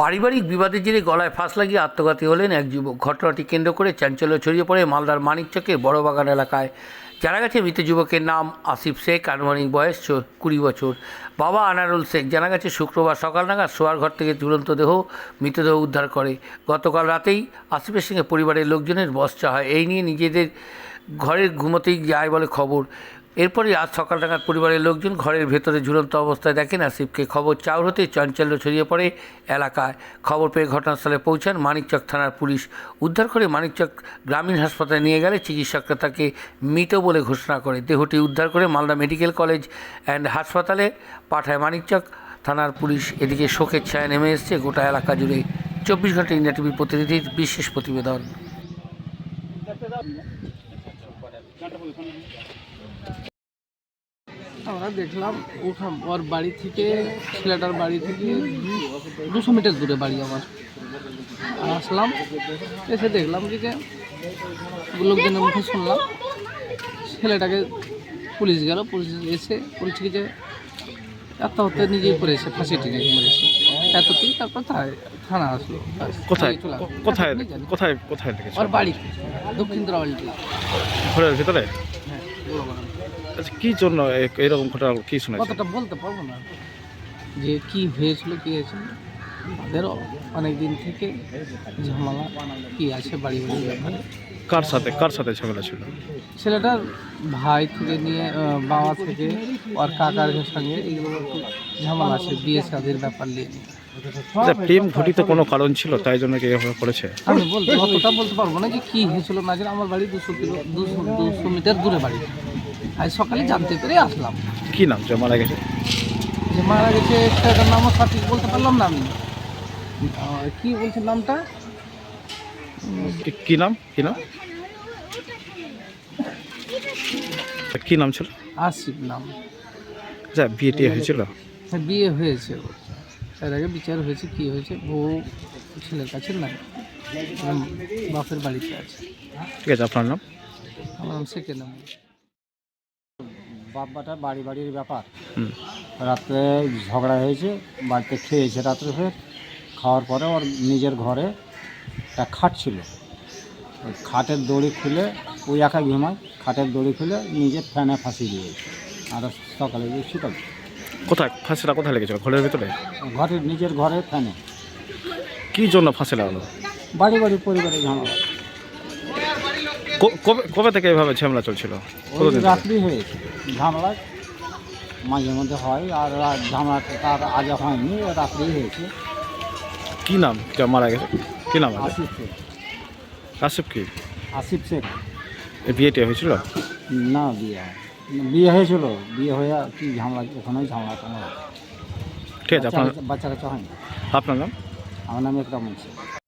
পারিবারিক বিবাদের জেরে গলায় ফাঁস লাগিয়ে আত্মঘাতী হলেন এক যুবক। ঘটনাটি কেন্দ্র করে চাঞ্চল্য ছড়িয়ে পড়ে মালদার মানিকচকের বড়বাগান এলাকায়। জানা গেছে, মৃত যুবকের নাম আসিফ শেখ, আনুমানিক বয়স কুড়ি বছর। বাবা আনারুল শেখ, জানা গেছে, শুক্রবার সকাল নাগাদ শোয়ার ঘর থেকে ঝুলন্ত দেহ, মৃতদেহ উদ্ধার করে। গতকাল রাতেই আসিফের সঙ্গে পরিবারের লোকজনের বসচা হয় এই নিয়ে নিজেদের ঘরে ঘুমোতেই যায় বলে খবর। এরপরে আজ সকাল নাগাদ পরিবারের লোকজন ঘরের ভেতরে ঝুলন্ত অবস্থায় দেখেন আসিফকে খবর চাউর হতে চাঞ্চল্য ছড়িয়ে পড়ে এলাকায়। খবর পেয়ে ঘটনাস্থলে পৌঁছান মানিকচক থানার পুলিশ। উদ্ধার করে মানিকচক গ্রামীণ হাসপাতালে নিয়ে গেলে চিকিৎসকরা তাকে মৃত বলে ঘোষণা করে। দেহটি উদ্ধার করে মালদা মেডিকেল কলেজ অ্যান্ড হাসপাতালে পাঠায় মানিকচক থানার পুলিশ। এদিকে শোকের ছায়া নেমে এসছে গোটা এলাকা জুড়ে। চব্বিশ ঘণ্টা ইন্ডিয়া টিভির প্রতিনিধির বিশেষ প্রতিবেদন। আমরা দেখলাম ওখান ওর বাড়ি থেকে ছেলেটার বাড়ি থেকে দুশো মিটার দূরে বাড়ি আমার। আর আসলাম এসে দেখলাম যে লোকজনের মুখে শুনলাম ছেলেটাকে পুলিশ গেল পুলিশ এসে বলছে যে আত্মহত্যা নিজেই করেছে ফাঁসি টেনে মেরেছে। এতটুকু তারপর থানা আসলো। কোথায়? কোথায়? কোথায়? কোথায় ওর বাড়িতে দক্ষিণ দ্রাবালিটি ঘরের ভিতরে? হ্যাঁ বড়। আচ্ছা কি জন্য এরকম ঘটনা কি শুনেছেন? কতটা বলতে পারব না। যে কি হয়েছিল কি হয়েছিল? তাদের অনেক দিন থেকে ঝামেলা কি আছে বাড়ি বাড়ি ব্যাপারে। কার সাথে কার সাথে ঝামেলা ছিল? ছেলেটার ভাই থেকে নিয়ে আহ, বাবা থেকে আর কাকার সঙ্গে এগুলো একটু ঝামেলা আছে বিয়ে শাদির ব্যাপার নিয়ে। আচ্ছা প্রেম ঘটিত কোনো কারণ ছিল? তাই জন্য কি এভাবে করেছে? আমি বলতে অতটা বলতে পারব না যে কি হয়েছিল না জানি আমার বাড়ি দুশো কিলো দুশো দুশো মিটার দূরে বাড়ি। আজ সকালে জানতে পেরে আসলাম। কি নাম? যে মারা গেছে? যে মারা গেছে সেটার নামও সঠিক বলতে পারলাম না আমি। আহ, কি বলছে নামটা? কি- কি নাম? কি নাম? কি নাম ছিল? আসিফ নাম। আচ্ছা বিয়ে টিয়ে হয়েছিল? হ্যাঁ, বিয়ে হয়েছে। ওর। তার আগে বিচার হয়েছে কি হয়েছে? বউ ছেলের কাছে নাই উম, বাপের বাড়িতে আছে। ঠিক আছে আপনার নাম? আমার নাম শেখে নাম বাপ্পাটা বাড়ি বাড়ির ব্যাপার। রাত্রে ঝগড়া হয়েছে বাড়িতে খেয়েছে রাত্রে ফের। খাওয়ার পরে ওর নিজের ঘরে একটা খাট ছিল। ওই খাটের দড়ি খুলে ওই একা ঘুমায় খাটের দড়ি খুলে নিজের ফ্যানে ফাঁসি দিয়েছে। আর সকালে গিয়ে শুকাল। কোথায়? ফাঁসিটা কোথায় লেগেছিল ঘরের ভিতরে? ঘরের নিজের ঘরে ফ্যানে। কি জন্য ফাঁসি লাগালো? বাড়ি বাড়ি পরিবারে ঝামেলা। কবে কবে থেকে এভাবে ঝামেলা চলছিল? রাত্রি হয়েছে ঝামেলা মাঝে মধ্যে হয় আর ঝামেলা তার আগে হয়নি রাত্রি হয়েছে। কি নাম? মারা গেছে? কি নাম আসিফ শেখ। আসিফ কি? আসিফ শেখ। এই বিয়ে টিয়ে হয়েছিল? না বিয়ে বিয়ে হয়েছিল বিয়ে হয়ে কি ঝামেলা ওখানে ঝামেলা টামেলা ঠিক আছে আপনার বাচ্চা কাচ্চা হয়নি। আপনার নাম? আমার নাম একটা বলছি